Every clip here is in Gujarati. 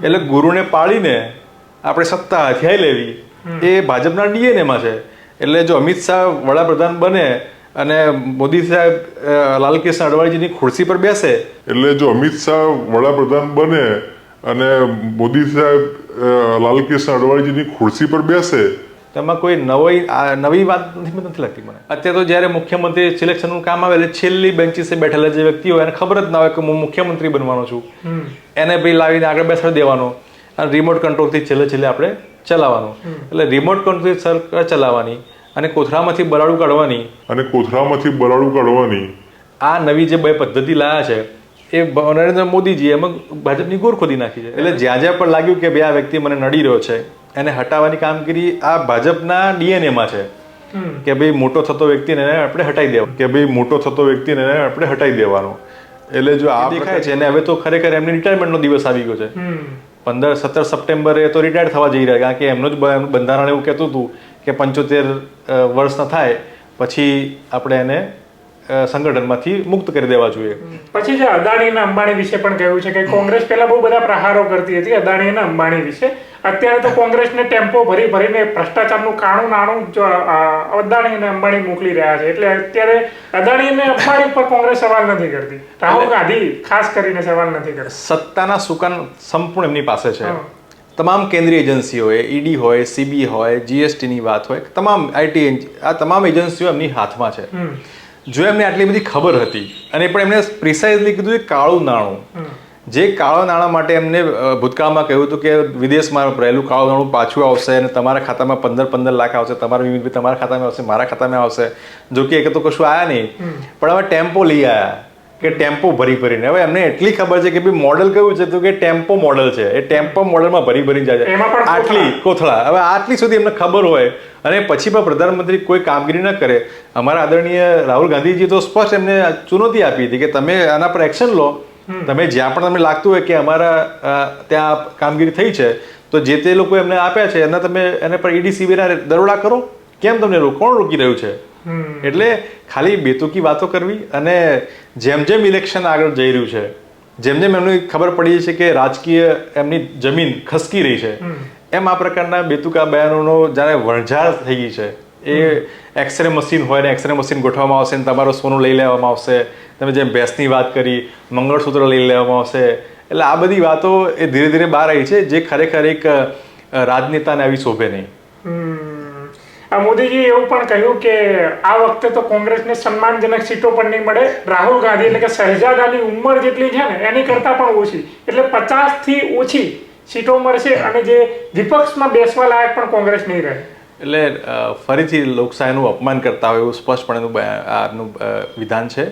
એટલે ગુરુને પાળીને આપણે સત્તા હથિયાઈ લેવી એ ભાજપના ડીએનએમાં છે. એટલે જો અમિત શાહ વડાપ્રધાન બને અને મોદી સાહેબ લાલકૃષ્ણ અડવાણીજીની ખુરશી પર બેસે એટલે જો અમિત શાહ વડાપ્રધાન બને અને મોદી સાહેબ લાલકૃષ્ણ અડવાણીજીની ખુરશી પર બેસે તેમાં કોઈ નવી આ નવી વાત નથી નથી લાગતી મને. અત્યારે તો જ્યારે મુખ્યમંત્રી સિલેક્શનનું કામ આવે એટલે છેલ્લી બેન્ચીસે બેઠેલા જે વ્યક્તિ હોય એને ખબર જ ના હોય કે હું મુખ્યમંત્રી બનવાનો છું. એને ભાઈ લાવીને આગળ બેસાડી દેવાનો અને રિમોટ કંટ્રોલથી છેલ્લે છેલ્લે આપણે ચલાવવાનો. એટલે રિમોટ કંટ્રોલથી સરકાર ચલાવવાની અને કોથળામાંથી બરાડું કાઢવાની. અને કોથળામાંથી બરાડું કાઢવાની. આ નવી જે બે પદ્ધતિ લાયા છે એ નરેન્દ્ર મોદીજી એમાં ભાજપની ગોર ખોદી નાખી છે. એટલે જ્યાં જ્યાં પણ લાગ્યું કે ભાઈ આ વ્યક્તિ મને નડી રહ્યો છે એને હટાવવાની કામગીરી આ ભાજપના ડીએનએમાં છે. કે ભાઈ મોટો થતો વ્યક્તિને આપણે હટાવી દેવા કે ભાઈ મોટો થતો વ્યક્તિને આપણે હટાવી દેવાનો. એટલે જો આ દેખાય છે. અને હવે તો ખરેખર એમની રિટાયરમેન્ટનો દિવસ આવી ગયો છે. પંદર સત્તર સપ્ટેમ્બરે તો રિટાયર થવા જઈ રહ્યા કારણ કે એમનું જ બંધારણ એવું કહેતું હતું કે પંચોતેર વર્ષના થાય પછી આપણે એને સંગઠનમાંથી મુક્ત કરી દેવા જોઈએ. પછી જે અદાણી અને અંબાણી વિશે પણ કહ્યું છે કે કોંગ્રેસ પહેલા બહુ બધા પ્રહારો કરતી હતી અદાણી અને અંબાણી વિશે. અત્યારે તો કોંગ્રેસને ટેમ્પો ભરી ભરીને ભ્રષ્ટાચારનું કાણું નાણું અદાણી અને અંબાણી મોકલી રહ્યા છે. એટલે અત્યારે અદાણી અને અંબાણી પર કોંગ્રેસ સવાલ નથી કરતી. રાહુલ ગાંધી ખાસ કરીને સવાલ નથી કરતી. સત્તાના સુકાન સંપૂર્ણ એમની પાસે છે. તમામ કેન્દ્રીય એજન્સીઓ હોય ઈડી હોય સીબી હોય જીએસટીની વાત હોય તમામ આઈટી આ તમામ એજન્સીઓ એમની હાથમાં છે. જો એમને આટલી બધી ખબર હતી અને પણ એમને પ્રિસાઇઝલી કીધું કે કાળું નાણું. જે કાળા નાણાં માટે એમને ભૂતકાળમાં કહ્યું હતું કે વિદેશમાં રહેલું કાળું નાણું પાછું આવશે અને તમારા ખાતામાં પંદર પંદર લાખ આવશે તમારા તમારા ખાતામાં આવશે મારા ખાતામાં આવશે. જો કે એક તો કશું આવ્યા નહીં. પણ હવે ટેમ્પો લઈ આયા. કે ટેમ્પો ભરી ભરીને. હવે એમને એટલી ખબર છે કે ભાઈ મોડલ કયું છે તો કે ટેમ્પો મોડલ છે. એ ટેમ્પો મોડલમાં ભરી ભરી જાય છે. આટલી કોથળા. હવે આટલી સુધી એમને ખબર હોય અને પછી પણ પ્રધાનમંત્રી કોઈ કામગીરી ન કરે. અમારા આદરણીય રાહુલ ગાંધીજી તો સ્પષ્ટ એમને ચુનૌતી આપી હતી કે તમે આના પર એક્શન લો. તમે જ્યાં પણ તમને લાગતું હોય કે અમારા ત્યાં કામગીરી થઈ છે તો જે તે લોકો એમને આપ્યા છે એના તમે એને પર ઈડી સીબીના દરોડા કરો. કેમ તમને કોણ રોકી રહ્યું છે? એટલે ખાલી બેતુકી વાતો કરવી અને જેમ જેમ ઇલેક્શન આગળ જઈ રહ્યું છે જેમ જેમ એમને ખબર પડી છે કે રાજકીય એમની જમીન ખસકી રહી છે એમ આ પ્રકારના બેતુકા બયાનોનો જ્યારે વણઝાર થઈ ગઈ છે એ એક્સરે મશીન હોય ને એક્સરે મશીન ગોઠવવામાં આવશે ને તમારું સોનું લઈ લેવામાં આવશે તમે જેમ ભેંસની વાત કરી મંગળસૂત્ર લઈ લેવામાં આવશે એટલે આ બધી વાતો એ ધીરે ધીરે બહાર આવી છે જે ખરેખર એક રાજનેતાને આવી શોભે નહીં. મોદીજી એવું પણ કહ્યું કે આ વખતે તો કોંગ્રેસને સન્માનજનક સીટો પણ નહીં મળે. રાહુલ ગાંધી એટલે કે શહેજાદાની ઉંમર જેટલી છે ને એની કરતા પણ ઓછી. એટલે પચાસથી ઓછી સીટો મળશે અને જે વિપક્ષમાં બેસવા લાયક પણ કોંગ્રેસ નહીં રહે. એટલે ફરીથી લોકશાહીનું અપમાન કરતા હોય એવું સ્પષ્ટપણે આનું વિધાન છે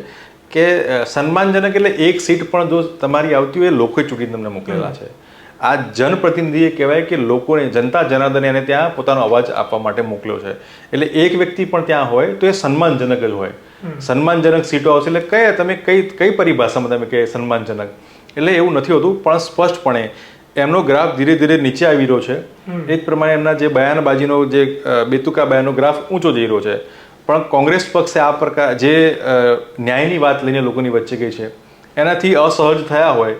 કે સન્માનજનક એટલે એક સીટ પણ જો તમારી આવતી હોય એ લોકોએ ચૂંટીને તમને મોકલેલા છે. આ જનપ્રતિનિધિ એ કહેવાય કે લોકોને જનતા જનાર્દને એને ત્યાં પોતાનો અવાજ આપવા માટે મોકલ્યો છે. એટલે એક વ્યક્તિ પણ ત્યાં હોય તો એ સન્માનજનક જ હોય. સન્માનજનક સીટો આવશે એટલે કયા તમે કઈ કઈ પરિભાષામાં તમે કહે સન્માનજનક? એટલે એવું નથી હોતું પણ સ્પષ્ટપણે એમનો ગ્રાફ ધીરે ધીરે નીચે આવી રહ્યો છે. એ જ પ્રમાણે એમના જે બયાનબાજીનો જે બેતુકા બયાનનો ગ્રાફ ઊંચો જઈ રહ્યો છે. પણ કોંગ્રેસ પક્ષે આ પ્રકાર જે ન્યાયની વાત લઈને લોકોની વચ્ચે ગઈ છે એનાથી અસહજ થયા હોય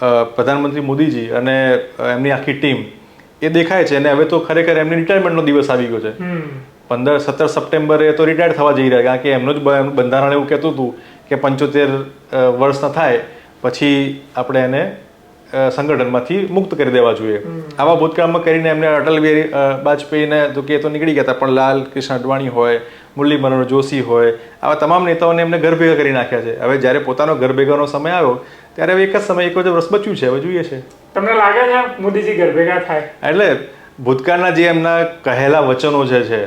પ્રધાનમંત્રી મોદીજી અને એમની આખી ટીમ એ દેખાય છે અને હવે તો ખરેખર એમની રિટાયરમેન્ટનો દિવસ આવી ગયો છે. પંદર સત્તર સપ્ટેમ્બરે તો રિટાયર થવા જઈ રહ્યા કારણ કે એમનું જ બંધારણ એવું કહેતું હતું કે પંચોતેર વર્ષના થાય પછી આપણે એને સંગઠનમાંથી મુક્ત કરી દેવા જોઈએ. આવા ભૂતકાળમાં કરીને એમને અટલ બિહારી વાજપેયીને તો કે તો નીકળી ગયા હતા પણ લાલ કૃષ્ણ અડવાણી હોય મુરલી મનોહર જોશી હોય આવા તમામ નેતાઓને એમને ઘર ભેગા કરી નાખ્યા છે. હવે જ્યારે પોતાનો ઘર ભેગાનો સમય આવ્યો ત્યારે હવે એક જ સમય એક જ વર્ષ બચ્યું છે હવે જોઈએ છે. તમને લાગે છે મોદીજી ઘર ભેગા થાય? એટલે ભૂતકાળના જે એમના કહેલા વચનો જે છે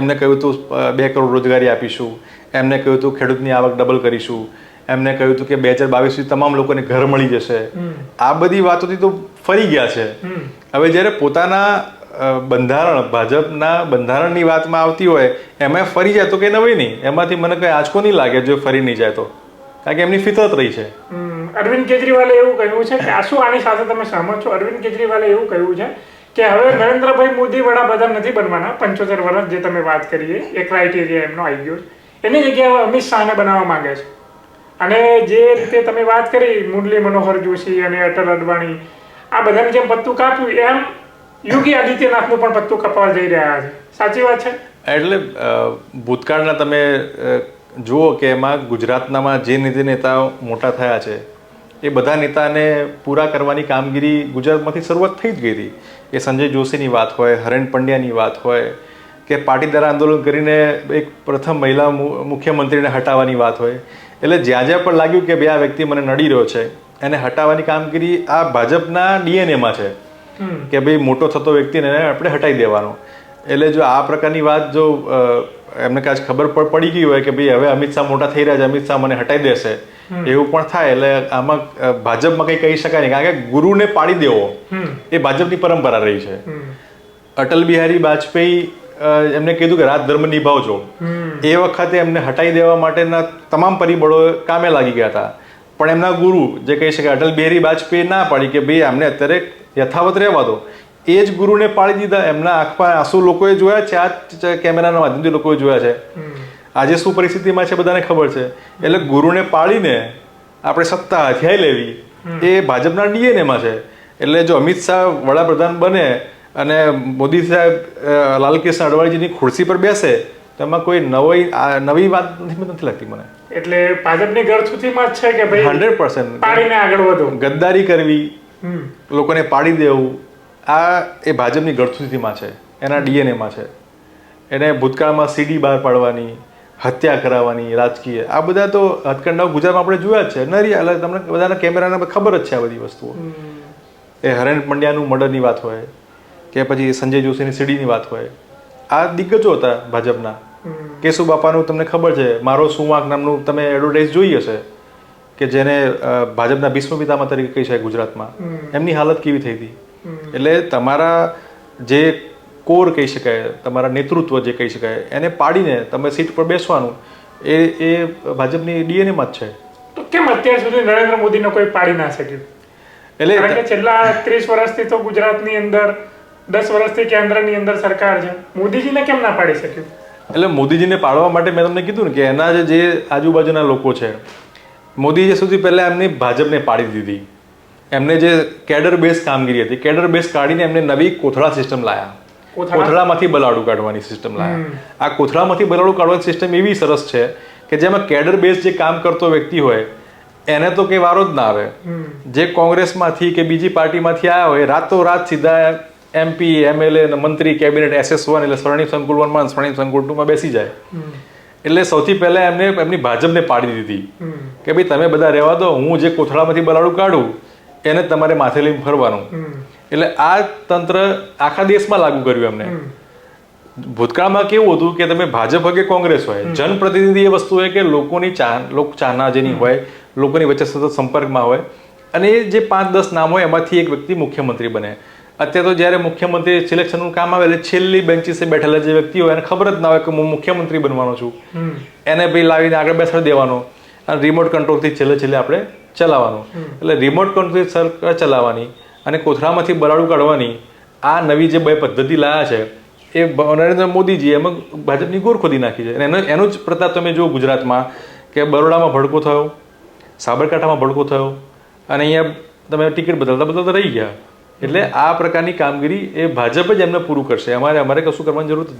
એમને કહ્યું હતું બે કરોડ રોજગારી આપીશું એમને કહ્યું હતું ખેડૂતની આવક ડબલ કરીશું એમને કહ્યું હતું કે બે હજાર બાવીસ સુધી તમામ લોકોને ઘર મળી જશે. આ બધી વાતોથી તો ફરી ગયા છે. હવે જ્યારે પોતાના બંધારણ, ભાજપના બંધારણની વાતમાં આવતી હોય, એમાં ફરી જાય તો કંઈ નવી નહીં. એમાંથી મને કંઈ આંચકો નહીં લાગે જો ફરી નહીં જાય તો. કારણ કે એમની ફિતરત રહી છે. અરવિંદ કેજરીવાલે એવું કહ્યું છે કે આ શું આની સાથે તમે સહમત છો? અરવિંદ કેજરીવાલે એવું કહ્યું છે કે હવે નરેન્દ્રભાઈ મોદી વડાપ્રધાન નથી બનવાના, પંચોતેર વર્ષ જે તમે વાત કરીએ એ ક્રાઇટેરિયા એમનો આવી ગયો એની જગ્યાએ અમિત શાહને બનાવવા માંગે છે. અને જે રીતે તમે વાત કરી, મુરલી મનોહર જોશી અને અટલ અડવાણી, આ બધાની જેમ પત્તું કાપ્યું, એમ યોગી આદિત્યનાથનું પણ પત્તું કપાવા જઈ રહ્યા છે. સાચી વાત છે? એટલે ભૂતકાળના તમે જુઓ કે એમાં ગુજરાતનામાં જે નીતિ નેતાઓ મોટા થયા છે, એ બધા નેતાને પૂરા કરવાની કામગીરી ગુજરાતમાંથી શરૂઆત થઈ જ ગઈ હતી. એ સંજય જોશીની વાત હોય, હરેન પંડ્યાની વાત હોય, કે પાટીદાર આંદોલન કરીને એક પ્રથમ મહિલા મુખ્યમંત્રીને હટાવવાની વાત હોય. એટલે જ્યાં જ્યાં પણ લાગ્યું કે બે આ વ્યક્તિ મને નડી રહ્યો છે, એને હટાવવાની કામગીરી આ ભાજપના ડીએનએમાં છે. કે ભાઈ મોટો થતો વ્યક્તિને આપણે હટાવી દેવાનો. એટલે જો આ પ્રકારની વાત જો એમને કાચ ખબર પડી ગઈ હોય કે ભાઈ હવે અમિત શાહ મોટા થઈ રહ્યા છે અમિત શાહ મને હટાવી દેશે. એવું પણ થાય એટલે આમાં ભાજપમાં કંઈ કહી શકાય નહીં. કારણ કે ગુરુને પાડી દેવો એ ભાજપની પરંપરા રહી છે. અટલ બિહારી વાજપેયી એમને કીધું કે રાત ધર્મ નિભાવજો. એ વખતે એમને હટાવી દેવા માટેના તમામ પરિબળો કામે લાગી ગયા હતા. પણ એમના ગુરુ જે કહી શકે અટલ બિહારી વાજપેયી ના પાડી કે ભાઈ એમને અત્યારે યથાવત રહેવા દો. એ જ ગુરુને પાડી દીધા. એમના આંખમાં આંસુ લોકોએ જોયા છે આ કેમેરાના માધ્યમથી લોકોએ જોયા છે. આજે શું પરિસ્થિતિમાં છે બધાને ખબર છે? એટલે ગુરુને પાળીને આપણે સત્તા હથિયાઈ લેવી. એ ભાજપના ડીએનએમાં છે. એટલે જો અમિત શાહ વડાપ્રધાન બને અને મોદી સાહેબ લાલકૃષ્ણ અડવાણીજીની ખુરશી પર બેસે તો એમાં કોઈ નવી નવી વાત નથી નથી લાગતી મને. એટલે ભાજપની ગળથુથીમાં જ છે કે ભાઈ હંડ્રેડ પર્સન્ટ. આગળ વધો? ગદ્દારી કરવી લોકોને પાડી દેવું આ એ ભાજપની ગળથુથીમાં છે એના ડીએનએમાં છે. એને ભૂતકાળમાં સીડી બહાર પાડવાની હત્યા કરાવવાની રાજકીય આ બધા તો હથકંડાઓ ગુજરાતમાં આપણે જોયા જ છે. નરી એટલે તમને બધાના કેમેરાને ખબર જ છે આ બધી વસ્તુઓ. એ હરેન પંડ્યાનું મર્ડરની વાત હોય કે પછી સંજય જોશીની સીડીની વાત હોય આ દિગ્ગજો હતા ભાજપના. કેશુ બાપાનું તમને ખબર છે મારો સુવાંક નામનું તમે એડવર્ટાઇઝ જોઈ હશે. કે જેને ભાજપના ભીષ્મ પિતામહ તરીકે કહી શકાય ગુજરાતમાં. એમની હાલત કેવી થઈ હતી? એટલે તમારા જે કોર કહી શકાય તમારા નેતૃત્વ જે કહી શકાય એને પાડીને તમે સીટ પર બેસવાનું એ એ ભાજપની ડીએનએમાં જ છે. તો કેમ અત્યાર સુધી નરેન્દ્ર મોદીને કોઈ પાડી ના શક્યું? કારણ કે એટલે છેલ્લા ત્રીસ વર્ષથી તો ગુજરાતની અંદર દસ વર્ષથી કેન્દ્રની અંદર સરકાર છે. મોદીજીને કેમ ના પાડી શક્યું? એટલે મોદીજીને પાડવા માટે મેં તમને કીધું ને કે એના જે આજુબાજુના લોકો છે મોદીજી સુધી પહેલાં એમની ભાજપને પાડી દીધી એમને જે કેડર બેઝ કામગીરી હતી કેડર બેઝ કાઢીને એમને નવી કોથળા સિસ્ટમ લાયા. કોથળામાંથી બલાડું કાઢવાની સિસ્ટમ લાયા. આ કોથળામાંથી બલાડું કાઢવાની સિસ્ટમ એવી સરસ છે કે જેમાં કેડર બેઝ જે કામ કરતો વ્યક્તિ હોય એને તો કંઈ વારો જ ના આવે. જે કોંગ્રેસમાંથી કે બીજી પાર્ટીમાંથી આવ્યા હોય રાતોરાત સીધા એમપી એમએલએ મંત્રી કેબિનેટ એસએસ વન એટલે સ્વર્ણિમ સંકુલ વનમાં સ્વર્ણિમ સંકુલ ટુમાં બેસી જાય. એટલે સૌથી પહેલા એમને એમની ભાજપને પાડી દીધી કે ભાઈ તમે બધા રહેવા દો હું જે કોથળામાંથી બલાડું કાઢું એને તમારે માથે લઈને ફરવાનું. એટલે આ તંત્ર આખા દેશમાં લાગુ કર્યું એમને. ભૂતકાળમાં કેવું હતું કે તમે ભાજપ હોય કે કોંગ્રેસ હોય જનપ્રતિનિધિ એ વસ્તુ હોય કે લોકોની ચા લોક ચાહના જેની હોય લોકોની વચ્ચે સતત સંપર્કમાં હોય. અને જે પાંચ દસ નામ હોય એમાંથી એક વ્યક્તિ મુખ્યમંત્રી બને. અત્યારે તો જ્યારે મુખ્યમંત્રી સિલેક્શનનું કામ આવે એટલે છેલ્લી બેન્ચીસે બેઠેલા જે વ્યક્તિ હોય એને ખબર જ ના હોય કે હું મુખ્યમંત્રી બનવાનો છું. એને ભાઈ લાવીને આગળ બેસાડી દેવાનો અને રિમોટ કંટ્રોલથી છેલ્લે છેલ્લે આપણે ચલાવવાનું. એટલે રિમોટ કંટ્રોલથી સરકાર ચલાવવાની અને કોથળામાંથી બરાડું કાઢવાની આ નવી જે બે પદ્ધતિ લાયા છે એ નરેન્દ્ર મોદીજી એમાં ભાજપની ગોર ખોદી નાખી છે. અને એનો એનો જ પ્રતાપ તમે જુઓ ગુજરાતમાં કે બરોડામાં ભડકો થયો સાબરકાંઠામાં ભડકો થયો અને અહીંયા તમે ટિકિટ બદલતા બદલતા રહી ગયા. એટલે આ પ્રકારની કામગીરી એ ભાજપ જ એમને પૂરું કરશે. અમારે અમારે કશું કરવાની જરૂર જ નથી.